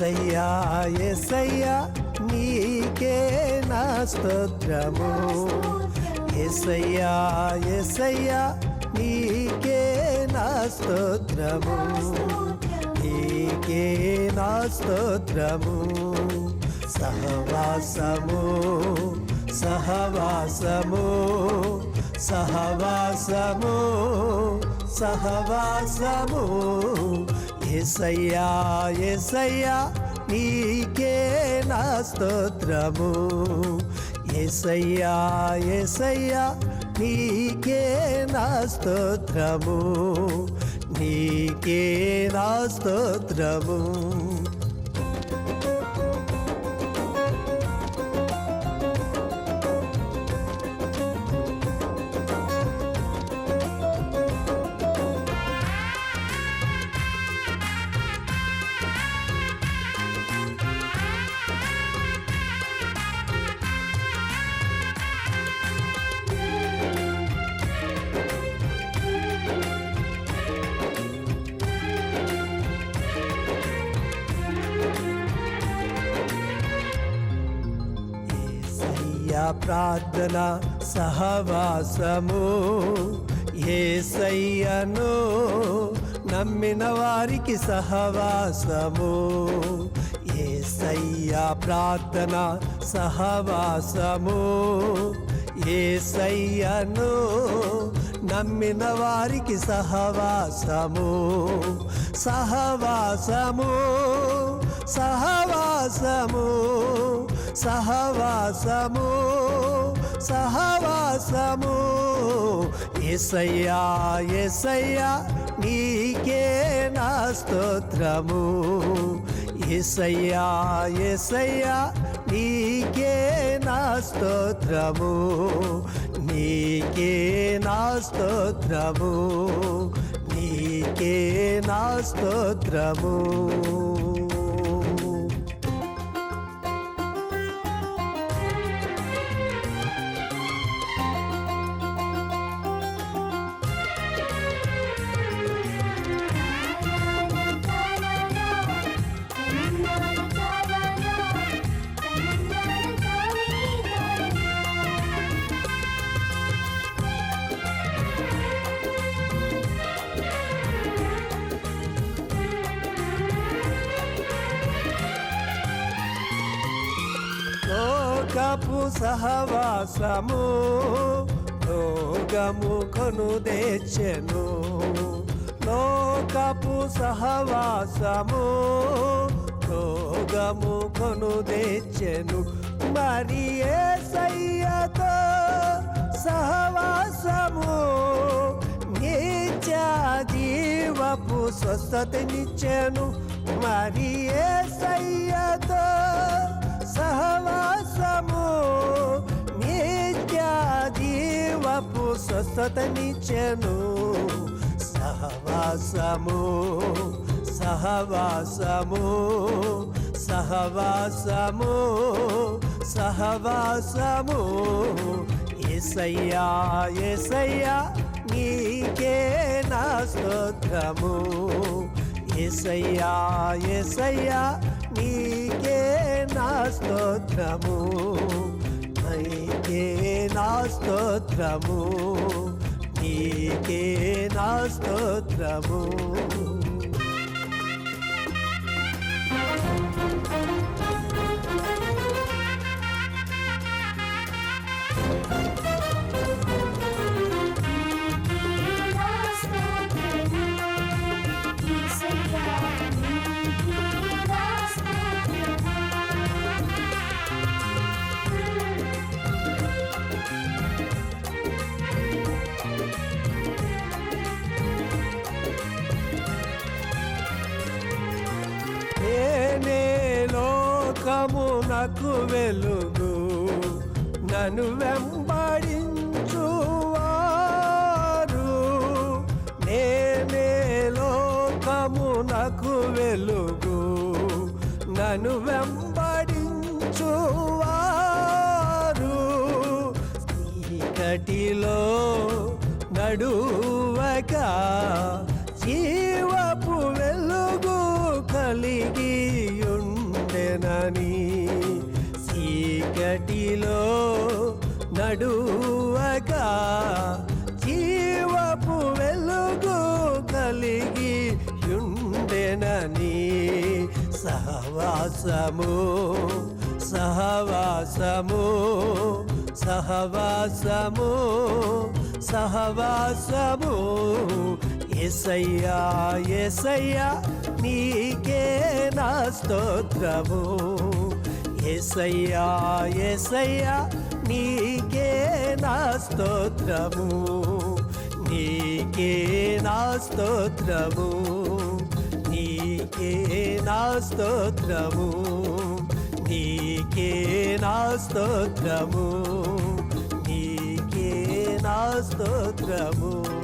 ఎసయ్యా ఎసయ్యా నీకే నా స్తోత్రము. ఎసయ్యా ఎసయ్యా నీకే నా స్తోత్రము. నీకే నా స్తోత్రము. సహవాసము సహవాసము సహవాసము సహవాసము. ఎసయ్యా ఎసయ్యా నీకే నా స్తోత్రము. ఎసయ్యా ఎసయ్యా నీకే నా స్తోత్రము. నీకే నా స్తోత్రము. యా ప్రార్థన సహవాసము. ఏసయ్యను నమ్మిన వారికి సహవాసము. ఏసయ్యా ప్రార్థన సహవాసము. ఏసయ్యను నమ్మిన వారికి సహవాసము. సహవాసము సహవాసము. సహవాసము సహవాసము. ఎసయ్యా ఎసయ్యా నీకే నా స్తోత్రము. ఎసయ్యా ఎసయ్యా నీకే నా స్తోత్రము. నీకే నా స్తోత్రము. నీకే నా స్తోత్రము. లోకపు సహవాసము రోగము కొను లోకపు సహవాసము రోగము కొను మరి ఏ సయ్యతో సహవాసము నిత్య జీవపు స్వస్థతనిచ్చెను. మరి ఏ స్వస్థతనిచ్చెను సహవాసము సహవాసము సహవాసము సహవాసము. ఎసయ్యా ఎసయ్యా నీకే నా స్తోత్రము. ఎసయ్యా ఎసయ్యా నీకే నా స్తోత్రము. నీకే నా స్తోత్రము నీకే నా స్తోత్రము. నేనే నాకు వెలుగు నన్ను వెంబడించువారు. నేనే లోకమునకు వెలుగు నన్ను వెంబడించువారు. చీకటిలో నడువక జీవపు వెలుగు కలిగి ఉండెనని నీటిలో నడువగా జీవపు వెలుగు కలిగి ఉండెనని సహవాసము సహవాసము సహవాసము సహవాసము. ఎసయ్యా ఎసయ్యా నీకే నా స్తోత్రము. ఎసయ్యా ఎసయ్యా నీకే నా స్తోత్రము. నీకే నా స్తోత్రము. నీకే నా స్తోత్రము. నీకే నా స్తోత్రము. నీకే నా స్తోత్రము.